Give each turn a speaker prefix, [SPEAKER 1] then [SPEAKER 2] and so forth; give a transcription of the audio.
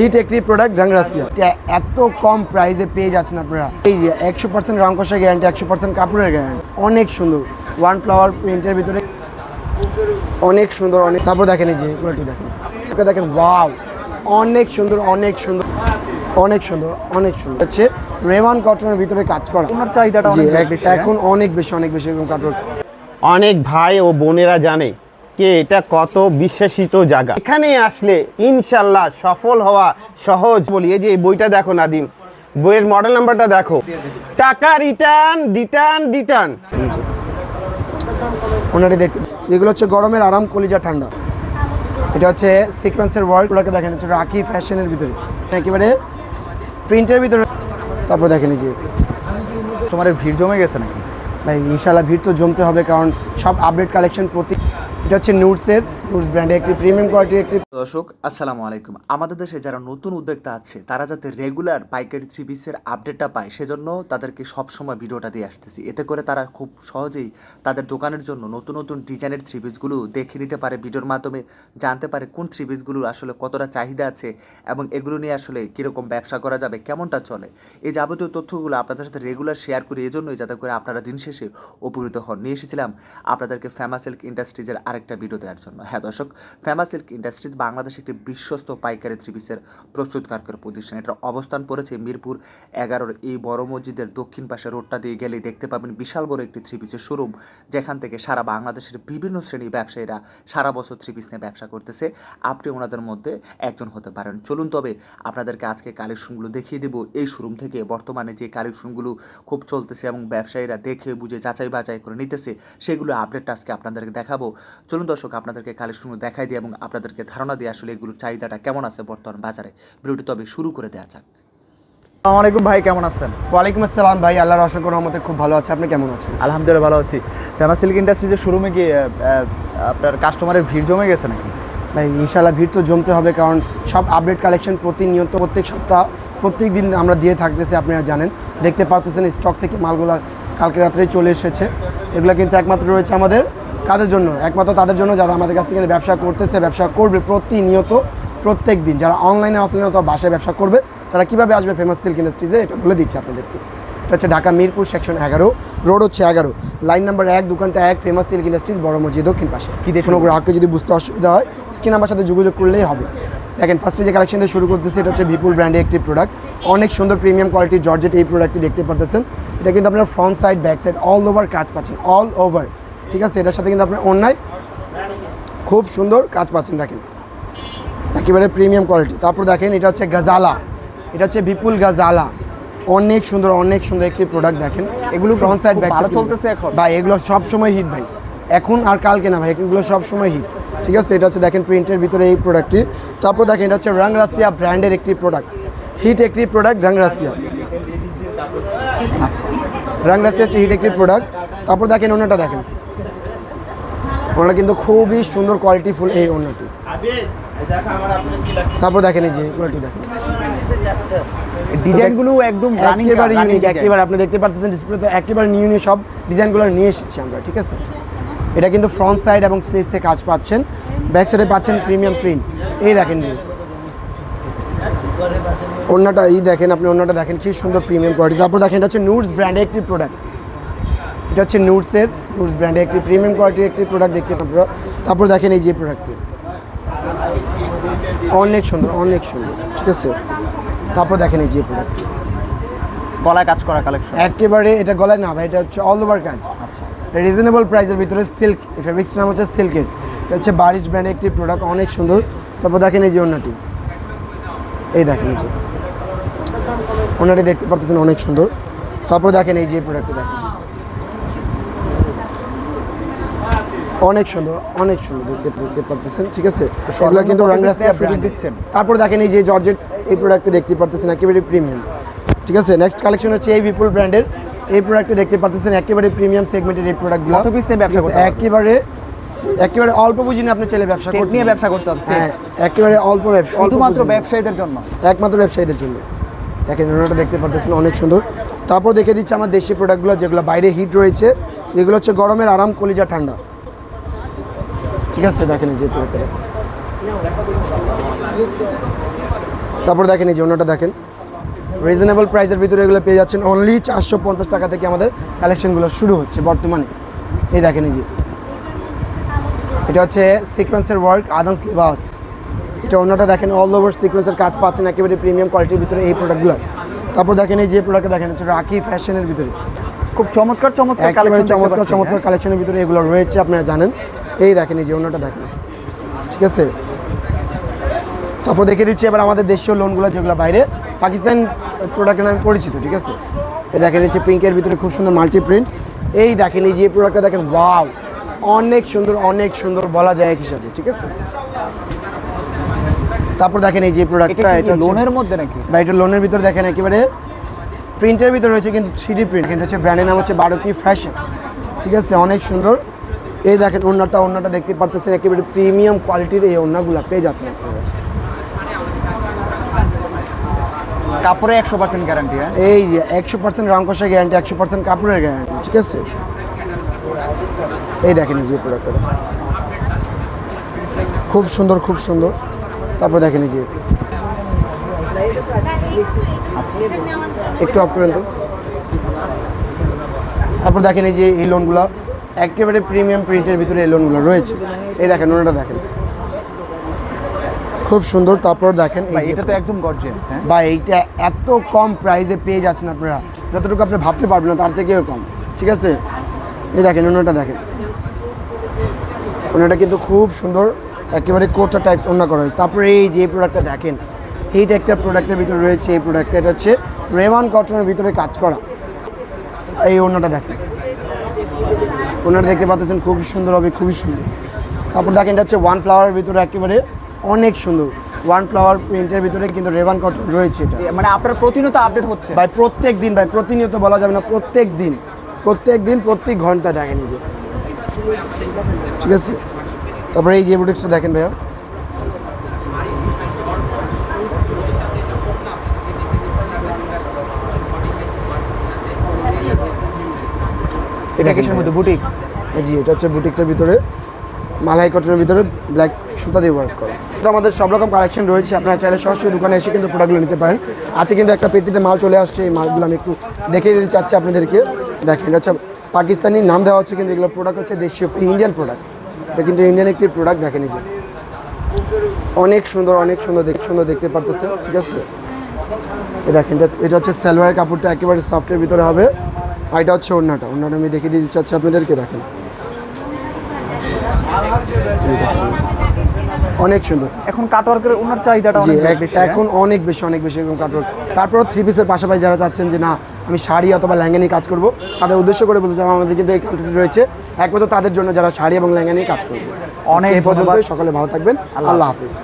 [SPEAKER 1] Hit একটি product Rangrasiya এত কম প্রাইসে পেয়ে যাচ্ছেন আপনারা? এই যে একশো পার্সেন্ট রং কষা গ্যারান্টি একশো পার্সেন্ট কাপড়ের গ্যারান্টি অনেক সুন্দর। ওয়ান ফ্লাওয়ার প্রিন্টের ভিতরে অনেক সুন্দর অনেক তারপর দেখেন এই যে এগুলোটি দেখেন। ওকে দেখেন ওয়াও অনেক সুন্দর অনেক সুন্দর অনেক সুন্দর অনেক সুন্দর। হচ্ছে রেওয়ান কটনের ভিতরে কাজ করা।
[SPEAKER 2] ওনার চাহিদাটা হ্যাঁ?
[SPEAKER 1] এখন অনেক বেশি অনেক বেশি এরকম কাপড়
[SPEAKER 3] অনেক ভাই ও বোনেরা জানে যে এটা কত বিশ্বাসিত জায়গা। এখানে আসলে ইনশাল্লাহ সফল হওয়া সহজ। বলি এই যে এই বইটা দেখো নাদিম বইয়ের মডেল নাম্বারটা দেখো। টাকা রিটার্ন রিটার্ন রিটার্ন
[SPEAKER 1] নিচে ওনারে দেখতে এগুলো হচ্ছে গরমের আরাম কলিজা ঠান্ডা। এটা হচ্ছে সিকোয়েন্সের ওয়ার্ল্ড ওটাকে দেখেন হচ্ছে রাখি ফ্যাশনের ভিতরে। একেবারে প্রিন্টের ভিতরে। তারপর দেখেন যে।
[SPEAKER 2] তোমার ভিড় জমে গেছে নাকি?
[SPEAKER 1] ভাই ইনশাল্লাহ ভিড় তো জমতে হবে কারণ সব আপডেট কালেকশন প্রতি এটা হচ্ছে নুটসের নুটস ব্র্যান্ডের একটি প্রিমিয়াম কোয়ালিটির একটি
[SPEAKER 4] দর্শক, আসসালামু আলাইকুম। আমাদের দেশে যারা নতুন উদ্যোক্তা আছে, তারা যাতে রেগুলার পাইকারি থ্রি পিসের আপডেটটা পায়, সেজন্য তাদেরকে সবসময় ভিডিওটা দিয়ে আসতেছি। এতে করে তারা খুব সহজেই তাদের দোকানের জন্য নতুন নতুন ডিজাইনের থ্রি পিসগুলো দেখে নিতে পারে, ভিডিওর মাধ্যমে জানতে পারে কোন থ্রি পিসগুলোর আসলে কতটা চাহিদা আছে এবং এগুলো নিয়ে আসলে কীরকম ব্যবসা করা যাবে, কেমনটা চলে। এই যাবতীয় তথ্যগুলো আপনাদের সাথে রেগুলার শেয়ার করি, এজন্যই যাতে করে আপনারা দিন শেষে উপকৃত হন। নিয়ে এসেছিলাম আপনাদেরকে ফেমাস সিল্ক ইন্ডাস্ট্রিজের আরেকটা ভিডিও দেওয়ার জন্য। হ্যাঁ দর্শক ফেমাস সিল্ক ইন্ডাস্ট্রিজ বাংলাদেশ একটি বিশ্বস্ত পাইকারি থ্রি পিসের প্রস্তুতকারকের প্রতিষ্ঠান। এটার অবস্থান পড়েছে মিরপুর এগারোর এই বড় মসজিদের দক্ষিণ পাশে রোডটা দিয়ে গেলে দেখতে পাবেন বিশাল বড় একটি থ্রি পিসের শোরুম, যেখান থেকে সারা বাংলাদেশের বিভিন্ন শ্রেণির ব্যবসায়ীরা সারা বছর থ্রি পিস নিয়ে ব্যবসা করতেছে। আপনি ওনাদের মধ্যে একজন হতে পারেন। চলুন তবে আপনাদেরকে আজকে কালেকশনগুলো দেখিয়ে দেবো। এই শোরুম থেকে বর্তমানে যে কালেকশনগুলো খুব চলতেছে এবং ব্যবসায়ীরা দেখে বুঝে যাচাই বাছাই করে নিতেছে, সেগুলো আপডেটটা আজকে আপনাদেরকে দেখাবো। চলুন দর্শক, আপনাদেরকে কালেকশনগুলো দেখাই দিই এবং আপনাদেরকে ধারণা দিয়ে আসলে এগুলোর চাহিদাটা কেমন আছে বর্তমান বাজারে। ভিডিওটি তবে শুরু করে দেওয়া যাক।
[SPEAKER 2] আসসালামু আলাইকুম ভাই কেমন আছেন?
[SPEAKER 1] ওয়ালাইকুম আসসালাম ভাই আল্লাহর অসংখ্য রহমতে খুব ভালো আছে। আপনি কেমন আছেন?
[SPEAKER 2] আলহামদুলিল্লাহ ভালো আছি। ফেমাস সিল্ক ইন্ডাস্ট্রিজের শোরুমে কি আহ, আপনার কাস্টমারের ভিড় জমে গেছে নাকি?
[SPEAKER 1] ভাই ইনশাল্লাহ ভিড় তো জমতে হবে কারণ সব আপডেট কালেকশন প্রতিনিয়ত প্রত্যেক সপ্তাহ প্রত্যেক দিন আমরা দিয়ে থাকতেছি আপনারা জানেন। দেখতে পারতেছেন স্টক থেকে মালগুলো কালকে রাত্রেই চলে এসেছে। এগুলো কিন্তু একমাত্র রয়েছে আমাদের কাদের জন্য? একমাত্র তাদের জন্য যারা আমাদের কাছ থেকে ব্যবসা করতেছে ব্যবসা করবে প্রতিনিয়ত প্রত্যেক দিন যারা অনলাইনে অফলাইনে অথবা বাসায় ব্যবসা করবে তারা কীভাবে আসবে ফেমাস সিল্ক ইন্ডাস্ট্রিজে এটা বলে দিচ্ছি আপনাদেরকে। এটা হচ্ছে ঢাকা মিরপুর সেকশন এগারো রোড হচ্ছে এগারো। লাইন নাম্বার এক দোকানটা এক ফেমাস সিল্ক ইন্ডাস্ট্রিজ বড় মসজিদ দক্ষিণ পাশে। কোনো গ্রাহককে যদি বুঝতে অসুবিধা হয় স্ক্রিন আমার সাথে যোগাযোগ করলেই হবে। দেখেন ফার্স্টে যে কালেকশন দিয়ে শুরু করতেছে এটা হচ্ছে বিপুল ব্র্যান্ডের একটি প্রোডাক্ট অনেক সুন্দর প্রিমিয়াম কোয়ালিটির জর্জেট এই প্রোডাক্টটি দেখতে পারতেছেন। এটা কিন্তু আপনার front side back side all over কাজ পাচ্ছেন অল ওভার ঠিক আছে এটার সাথে কিন্তু আপনার অন্যায় খুব সুন্দর কাজ পাচ্ছেন দেখেন। একেবারে প্রিমিয়াম কোয়ালিটি তারপর দেখেন এটা হচ্ছে গাজালা এটা হচ্ছে বিপুল গাজালা অনেক সুন্দর অনেক সুন্দর একটি প্রোডাক্ট দেখেন।
[SPEAKER 2] এগুলো
[SPEAKER 1] ফ্রন্ট সাইড ব্যাক সাইড
[SPEAKER 2] চলতেছে এখন?
[SPEAKER 1] ভাই এগুলো সব সময় হিট ভাই। এখন আর কালকে না ভাই এগুলো সব সময় হিট ঠিক আছে এটা হচ্ছে দেখেন প্রিন্টের ভিতরে এই প্রোডাক্টটি তারপর দেখেন এটা হচ্ছে রাংরাসিয়া ব্র্যান্ডের একটি প্রোডাক্ট হিট একটি প্রোডাক্ট রাংরাসিয়া
[SPEAKER 2] আচ্ছা।
[SPEAKER 1] রাংরাসিয়া হচ্ছে হিট একটি প্রোডাক্ট তারপর দেখেন অন্যটা দেখেন। ওনাটা কিন্তু খুবই সুন্দর কোয়ালিটি ফুল এই ওনাটি। তারপর দেখেন এই যে কোয়ালিটি দেখেন।
[SPEAKER 2] ডিজাইনগুলো একদম
[SPEAKER 1] একেবারে ইউনিক একেবারে আপনি দেখতে পাচ্ছেন ডিসপ্লেতে একেবারে নিউ নিউ সব ডিজাইনগুলো নিয়ে এসেছি আমরা ঠিক আছে? এটা কিন্তু ফ্রন্ট সাইড এবং স্লিভসে কাজ পাচ্ছেন ব্যাক সাইডে পাচ্ছেন প্রিমিয়াম প্রিন্ট এই দেখেন অন্যটা এই দেখেন আপনি অন্যটা দেখেন কি সুন্দর প্রিমিয়াম কোয়ালিটি তারপর দেখেন এটা হচ্ছে নুটস ব্র্যান্ডের একটি প্রোডাক্ট এটা হচ্ছে নুটসের নুটস ব্র্যান্ডের একটি প্রিমিয়াম কোয়ালিটির একটি প্রোডাক্ট দেখতে পাবো। তারপর দেখেন এই যে প্রোডাক্টটি অনেক সুন্দর অনেক সুন্দর ঠিক আছে? তারপর দেখেন এই যে প্রোডাক্ট
[SPEAKER 2] গলায় কাজ করা কালেকশন
[SPEAKER 1] একেবারে এটা গলায় না ভাই এটা হচ্ছে অল ওভার কাজ।
[SPEAKER 2] আচ্ছা।
[SPEAKER 1] রিজনেবল প্রাইসের ভিতরে সিল্ক ফেব্রিক্স নাম হচ্ছে সিল্কের এটা হচ্ছে বারিশ ব্র্যান্ডের একটি প্রোডাক্ট অনেক সুন্দর। তারপর দেখেন এই যে অন্যটি এই দেখেন এই যে। ওনাটি দেখতে পারতেছেন অনেক সুন্দর। তারপর দেখেন এই যে প্রোডাক্টটি দেখেন। অনেক সুন্দর অনেক সুন্দর দেখতে দেখতে পারতেছেন ঠিক আছে? এগুলো কিন্তু
[SPEAKER 2] সুযোগ
[SPEAKER 1] brand।
[SPEAKER 2] দিচ্ছেন?
[SPEAKER 1] তারপর দেখেন এই যে জর্জেট এই প্রোডাক্টটি দেখতে পারতেছেন একেবারে প্রিমিয়াম ঠিক আছে? নেক্সট কালেকশন হচ্ছে এই বিপুল ব্র্যান্ডের এই প্রোডাক্টটি দেখতে পারতেছেন একেবারে প্রিমিয়াম সেগমেন্টের এই প্রোডাক্টগুলো
[SPEAKER 2] কত piece নিয়ে ব্যবসা করতে
[SPEAKER 1] একেবারে একেবারে অল্প পুঁজি নিয়ে আপনি চাইলে ব্যবসা করতে
[SPEAKER 2] নিয়ে ব্যবসা করতে হবে,
[SPEAKER 1] হ্যাঁ একেবারে অল্প ব্যবসা
[SPEAKER 2] শুধুমাত্র ব্যবসায়ীদের জন্য।
[SPEAKER 1] একমাত্র ব্যবসায়ীদের জন্য। দেখেন ওনাটা দেখতে পারতেছেন অনেক সুন্দর। তারপর দেখে দিচ্ছে আমার দেশি প্রোডাক্টগুলো যেগুলো বাইরে হিট রয়েছে। এগুলো হচ্ছে গরমের আরাম কলিজা ঠান্ডা। ঠিক আছে দেখেন যে তারপর দেখেন এই যে অন্যটা দেখেন। রিজনেবল প্রাইসের ভিতরে এগুলো পেয়ে যাচ্ছেন। অনলি চারশো পঞ্চাশ টাকা থেকে আমাদের কালেকশনগুলো শুরু হচ্ছে বর্তমানে। এই দেখেন এই যে এটা হচ্ছে সিকোয়েন্সের ওয়ার্ক আদান্স লিভাস এটা অন্যটা দেখেন অল ওভার সিকোয়েন্সের কাজ পাচ্ছেন একেবারে প্রিমিয়াম কোয়ালিটির ভিতরে এই প্রোডাক্টগুলো তারপর দেখেন এই যে প্রোডাক্ট দেখেন হচ্ছে রাখি ফ্যাশনের ভিতরে।
[SPEAKER 2] খুব চমৎকার চমৎকার
[SPEAKER 1] চমৎকার চমৎকার কালেকশনের ভিতরে এগুলো রয়েছে আপনারা জানেন। এই দেখেন এই যে অন্যটা দেখেন। ঠিক আছে? তারপর দেখে দিচ্ছি এবার আমাদের দেশীয় লোনগুলো যেগুলো বাইরে। পাকিস্তান প্রোডাক্টের নামে পরিচিত ঠিক আছে? এই দেখেন হচ্ছে পিঙ্কের ভিতরে খুব সুন্দর মাল্টি প্রিন্ট এই দেখেন এই যে প্রোডাক্টটা দেখেন ওয়াও অনেক সুন্দর অনেক সুন্দর বলা যায় এক হিসাবে ঠিক আছে? তারপর দেখেন এই যে প্রোডাক্টটা
[SPEAKER 2] এটা
[SPEAKER 1] এটা
[SPEAKER 2] লোনের মধ্যে নাকি?
[SPEAKER 1] বা এটা লোনের ভিতরে দেখেন একেবারে প্রিন্টের ভিতরে রয়েছে কিন্তু থ্রি প্রিন্ট এটা হচ্ছে ব্র্যান্ডের নাম হচ্ছে বারোকি ফ্যাশন ঠিক আছে? অনেক সুন্দর। এই দেখেন ওড়নাটা ওড়নাটা দেখতে পারতেছেন একেবারে প্রিমিয়াম কোয়ালিটির এই ওড়নাগুলো পেয়ে যাচ্ছেন।
[SPEAKER 2] কাপড়ে একশো পার্সেন্ট গ্যারান্টি হ্যাঁ?
[SPEAKER 1] এই যে একশো পার্সেন্ট রং কষা গ্যারান্টি একশো পার্সেন্ট কাপড়ের গ্যারান্টি ঠিক আছে? এই দেখেন এই যে প্রোডাক্টটা দেখেন। খুব সুন্দর খুব সুন্দর। তারপর দেখেন এই যে। একটু অফ করেন তো। তারপর দেখেন এই যে এই লোনগুলো একেবারে প্রিমিয়াম প্রিন্টের ভিতরে এই লোনগুলো রয়েছে। এই দেখেন ওনাটা দেখেন। খুব সুন্দর তারপর দেখেন।
[SPEAKER 2] এটা তো একদম গর্জিয়াস হ্যাঁ?
[SPEAKER 1] বা এইটা এত কম প্রাইসে পেয়ে যাচ্ছেন আপনারা। যতটুকু আপনি ভাবতে পারবেন না তার থেকেও কম। ঠিক আছে? এই দেখেন অন্যটা দেখেন। অন্যটা কিন্তু খুব সুন্দর একেবারে কোটা টাইপস অন্য করা হয়েছে। তারপরে এই যে প্রোডাক্টটা দেখেন এইটা একটা প্রোডাক্টের ভিতরে রয়েছে এই প্রোডাক্টটা এটা হচ্ছে রেওয়ান কটনের ভিতরে কাজ করা। এই অন্যটা দেখেন। ওনারা দেখতে পাচ্ছেন খুবই সুন্দর হবে খুবই সুন্দর। তারপর দেখেন এটা হচ্ছে ওয়ান ফ্লাওয়ারের ভিতরে একেবারে অনেক সুন্দর। ওয়ান ফ্লাওয়ার প্রিন্টের ভিতরে কিন্তু রেভান কটন রয়েছে এটা।
[SPEAKER 2] মানে আপনার প্রতিনিয়ত আপডেট হচ্ছে?
[SPEAKER 1] ভাই প্রত্যেক দিন ভাই প্রতিনিয়ত বলা যাবে না প্রত্যেক দিন প্রত্যেক দিন প্রত্যেক ঘণ্টা দেখেন এই যে। ঠিক আছে? তারপরে এই যে বুটিক্সটা দেখেন ভাইয়া।
[SPEAKER 2] এই প্যাকেটের মধ্যে? বুটিক্স
[SPEAKER 1] জি এটা হচ্ছে বুটিক্সের ভিতরে মালাই কটনের ভিতরে ব্ল্যাক সুতা দিয়ে ওয়ার্ক করা। তো আমাদের সব রকম কালেকশন রয়েছে আপনারা চাইলে সরাসরি দোকানে এসে কিন্তু প্রোডাক্টগুলো নিতে পারেন। আছে কিন্তু একটা পেটিতে মাল চলে আসছে এই মালগুলো আমি একটু দেখিয়ে দিতে চাচ্ছি আপনাদেরকে। দেখেন আচ্ছা পাকিস্তানি নাম দেওয়া হচ্ছে কিন্তু এগুলো প্রোডাক্ট হচ্ছে দেশীয় ইন্ডিয়ান প্রোডাক্ট এটা কিন্তু ইন্ডিয়ান একটি প্রোডাক্ট দেখেন যে। অনেক সুন্দর অনেক সুন্দর দেখ সুন্দর দেখতে পারতেছে ঠিক আছে? দেখেন এটা এটা হচ্ছে সালোয়ার কাপড়টা একেবারে সফটের ভিতরে হবে। আর এটা হচ্ছে ওড়নাটা। ওড়নাটা আমি দেখিয়ে দিতে চাচ্ছি আপনাদেরকে দেখেন। অনেক সুন্দর।
[SPEAKER 2] এখন কাটওয়ার্কের ওনার চাহিদাটা অনেক বেশি হ্যাঁ?
[SPEAKER 1] এখন অনেক বেশি অনেক বেশি এরকম কাটওয়ার্ক তারপরও থ্রি পিসের পাশাপাশি যারা চাচ্ছেন যে না আমি শাড়ি অথবা লেহেঙ্গা নিয়ে কাজ করব তাদের উদ্দেশ্য করে বলতে চাই আমাদের কিন্তু এই কাউন্টারটি রয়েছে। একমাত্র তাদের জন্য যারা শাড়ি এবং ল্যাঙ্গা নিয়ে কাজ করবে।
[SPEAKER 2] অনেক
[SPEAKER 1] পর্যন্ত। সকলে ভালো থাকবেন। আল্লাহ হাফিজ।